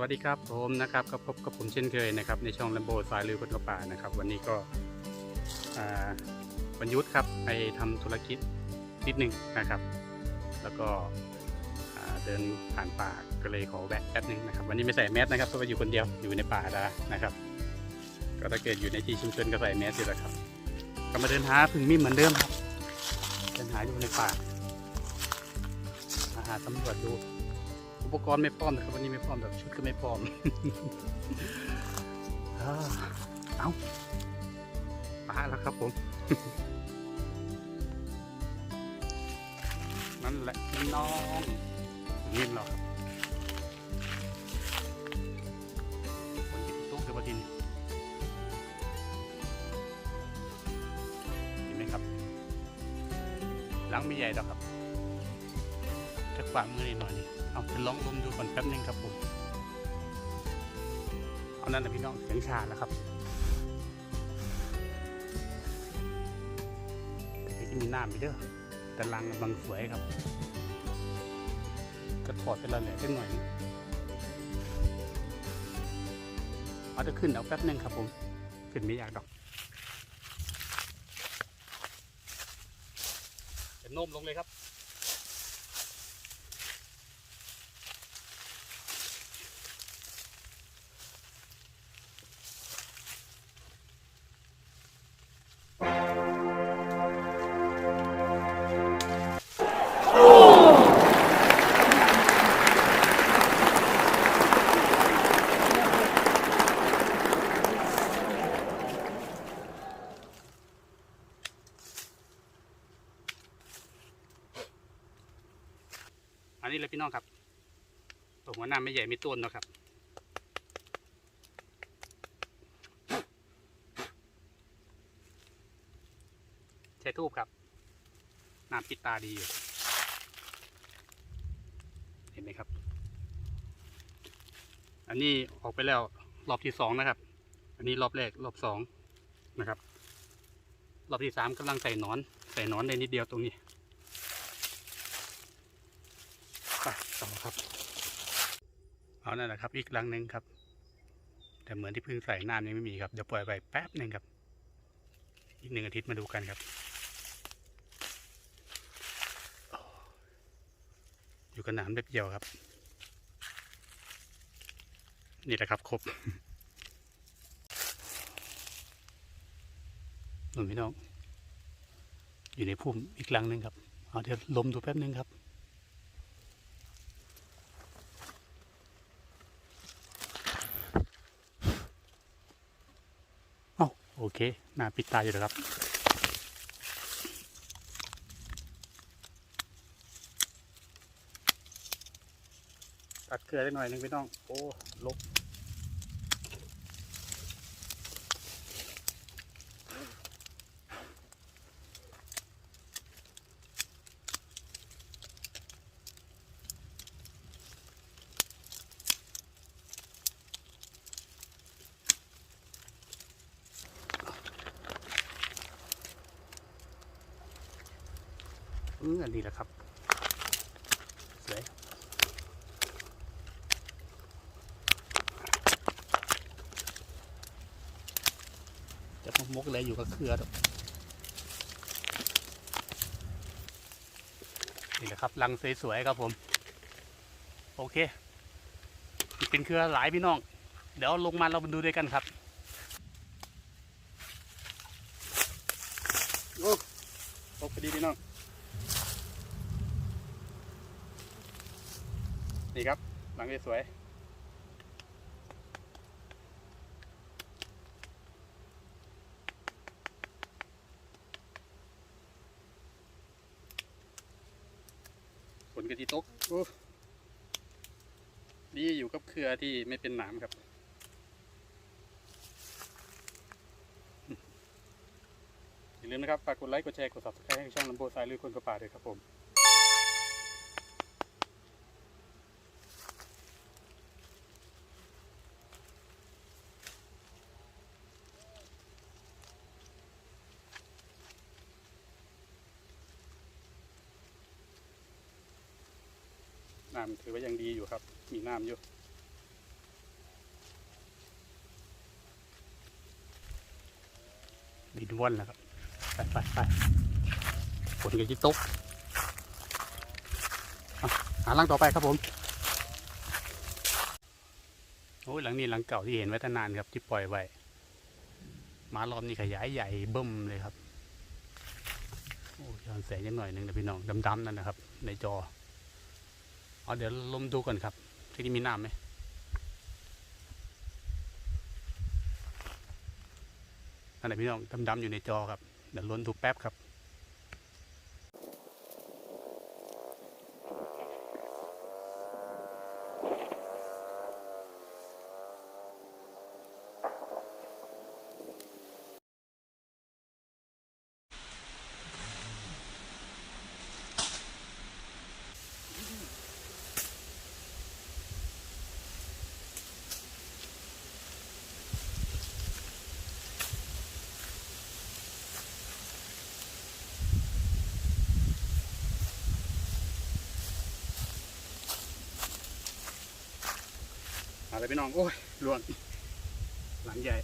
วัสดีครับผมนะครับก็พบกับผมเช่นเคยนะครับ ในช่องลมโบสายลือคนกระป่านะครับ วันนี้ก็อ่าวันหยุทธ์ครับไปทำธุรกิจนิดหนึ่งนะครับ แล้วก็เดินผ่านป่าก็เลยขอแวะแป๊บนึงนะครับ วันนี้ไม่ใส่แมสนะครับเพราะว่าอยู่คนเดียวอยู่ในป่าดานะครับ ก็ถ้าเกิดอยู่ในที่ชุมชนก็ใส่แมสอยู่แล้วครับก็มาเดินหาพึ่งมิ่เหมือนเดิมครับเดินหาอยู่ในป่ามาหาสำรวจดู อุปกรณ์ไม่พร้อมนะครับวันนี้ไม่พร้อมแบบชุดก็ไม่พร้อมเอาปลาแล้วครับผม นั่นแหละน้องนิ่มเราครับคนที่ตุ๊กเลยวมาทีนี้เห็นไหมครับหลังไม่ใหญ่หรอกครับ จะขวามือนิดหน่อยนี่เอาจะลองลมดูก่อนแป๊บนึงครับผมเอานั่นนะพี่น้องเสียงชาแล้วครับเดี๋ยวจะมีน้ำไปเด้อแต่ลังกำลังสวยครับกระถอดไปล้วแหละสักหน่อยนึงเอาจะขึ้นเอาแป๊บนึงครับผมขึ้นไม่ยากดอกจะโน้มลงเลยครับ หัวหน้าไม่ใหญ่ไม่ต้นนะครับใช้ทูบครับน้ำปิดตาดีอยู่เห็นไหมครับ อันนี้ออกไปแล้วรอบที่สองนะครับ อันนี้รอบแรกรอบสองนะครับ รอบที่สามกำลังใส่นอน ใส่นอนในนิดเดียวตรงนี้ไปต่อครับ เอานั่นแหละครับ อีกลังหนึ่งครับ แต่เหมือนที่เพิ่งใส่น้ำยังไม่มีครับ เดี๋ยวปล่อยไปแป๊บหนึ่งครับ อีกหนึ่งอาทิตย์มาดูกันครับ อยู่กับน้ำแบบเดียวครับ นี่แหละครับครบหนุนพี่น้อง อยู่ในพุ่มอีกลังหนึ่งครับ เอาเดี๋ยวลมดูแป๊บหนึ่งครับ เอ้าโอ เคหน้าปิดตาอยู่แล้วครับ ตัดเกลือได้หน่อยหนึงพี่น้อง โอ้ลบ อืออันนี้แหละครับสวยจะมกอะไรอยู่กับเครือดนี่แหละครับรังสวยๆครับผม โอเค เป็นเครือหลายพี่น้อง เดี๋ยวลงมาเรามาดูด้วยกันครับโอ้ตกพอดีพี่น้อง นี่ครับ หลังสวยๆฝนกะทิตกโอ้ดีอยู่กับเครือที่ไม่เป็นหนามครับอย่าลืมนะครับ ฝากกดไลค์ กดแชร์ กด subscribe ให้ช่องลำโบสายลือคนกระป่าด้วยครับผม น้ำถือว่ายังดีอยู่ครับ มีน้ำอยู่บินว่อนแล้วครับ ไปไปไปฝนก็ยิ่ตกหาลังต่อไปครับผมโอ้หลังนี้หลังเก่าที่เห็นไว้ตั้งนานครับที่ปล่อยไว้มารอบนี้ขยายใหญ่เบิ่มเลยครับ โอ้ยอนแสงยังหน่อยหนึ่งนะพี่น้องดำๆนั่นนะครับ ในจอ เอาเดี๋ยวลมดูก่อนครับ ที่นี่มีน้ำไหมนั่นแหละพี่น้องดำๆอยู่ในจอครับ เดี๋ยวล้นดูแป๊บครับ อะไรพี่น้องโอ้ยล้วนหลังใหญ่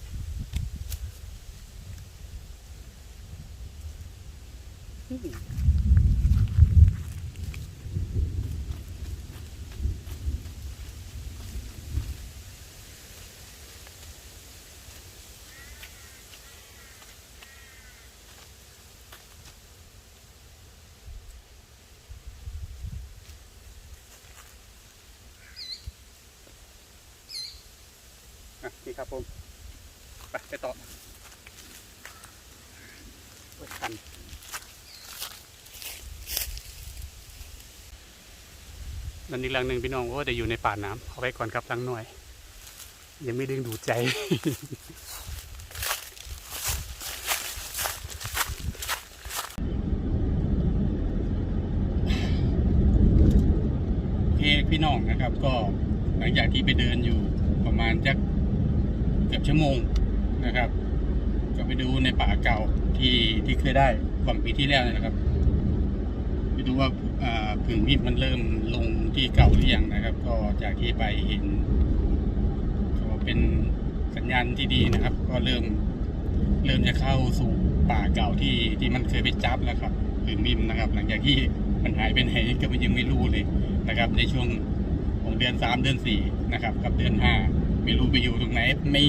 อื ครับผม ไปไปต่อคันนั่นอีกหลังหนึ่งพี่น้องโอ้แต่อยู่ในป่าน้ำเอาไว้ก่อนครับลังหน่อย ยังไม่ดึงดูดใจโอเคพี่น้องนะครับก็หลังจากที่ไปเดินอยู่ประมาณจัก เกือบชั่วโมงนะครับ ก็ไปดูในป่าเก่าที่ที่เคยได้ฝั่งปีที่แล้วนะครับ ไปดูว่าผึ่งมีดมันเริ่มลงที่เก่าหรือยังนะครับ ก็จากที่ไปเห็นก็เป็นสัญญาณที่ดีนะครับ ก็เริ่มเริ่มจะเข้าสู่ป่าเก่าที่ที่มันเคยไปจับแล้วครับผึ่งมีดนะครับ หลังจากที่มันหายไปไหนก็ยังไม่รู้เลยนะครับ ในช่วงของเดือนสามเดือนสี่นะครับ กับเดือนห้า ไม่รู้ไปอยู่ตรงไหน ไม่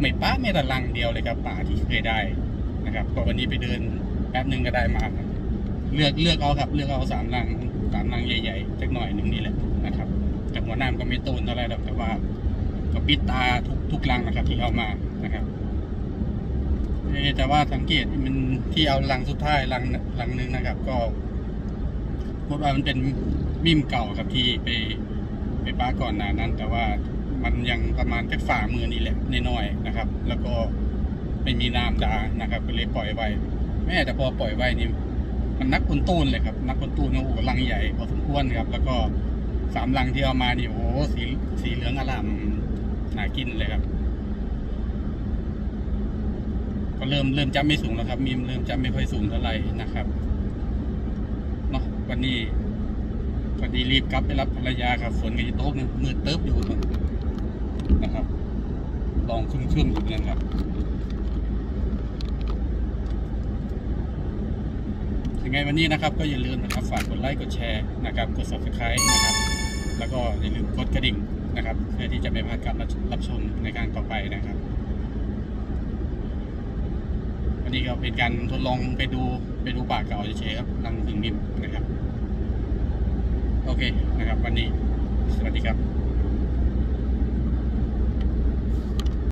ไม่ป้าไม่แต่ลังเดียวเลยครับป่าที่เคยได้นะครับก็วันนี้ไปเดินแป๊บหนึ่งก็ได้มาครับเลือกเลือกเอาครับ เลือกเอาสามลังสามลังใหญ่ๆสักหน่อยหนึ่งนี่แหละนะครับแต่หัวหน้าก็ไม่โตนเท่าไรหรอกแต่ว่าก็ปิดตาทุกทุกลังนะครับ ที่เอามานะครับแต่ว่าสังเกตมันที่เอาลังสุดท้ายลังลังหนึ่งนะครับ ก็พบว่ามันเป็นมิมเก่าครับที่ไปไปป้าก่อนหน้านั้น แต่ว่า มันยังประมาณแค่ฝ่ามือนี่แหละน้อยๆนะครับ แล้วก็ไม่มีน้ำดานะครับ ก็เลยปล่อยไว้แม่แต่พอปล่อยไว้นี่มันนักคนตูนเลยครับ นักคนตูนโอ้โหลังใหญ่พอสมควรครับ แล้วก็สามลังที่เอามานี่โอ้โหสีสีเหลืองอร่ามน่ากินเลยครับ ก็เริ่มเริ่มจำไม่สูงแล้วครับ มีมเริ่มจำไม่ค่อยสูงเท่าไหร่นะครับเนาะวันนี้พอดีรีบกลับไปรับภรรยาครับฝนก็จะตกนะมืดเติบอยู่ นะครับ ลองคึ่มๆอยู่นะครับยังไงวันนี้นะครับก็อย่าลืมนะครับฝากกดไลค์กดแชร์นะครับกด subscribe นะครับ แล้วก็อย่าลืมกดกระดิ่งนะครับเพื่อที่จะไม่พลาดการรับรับชมในการต่อไปนะครับวันนี้ก็เป็นการทดลองไปดูไปดูป่าเก่าเฉยๆครับลังถึงนิมนะครับ โอเคนะครับ วันนี้สวัสดีครับ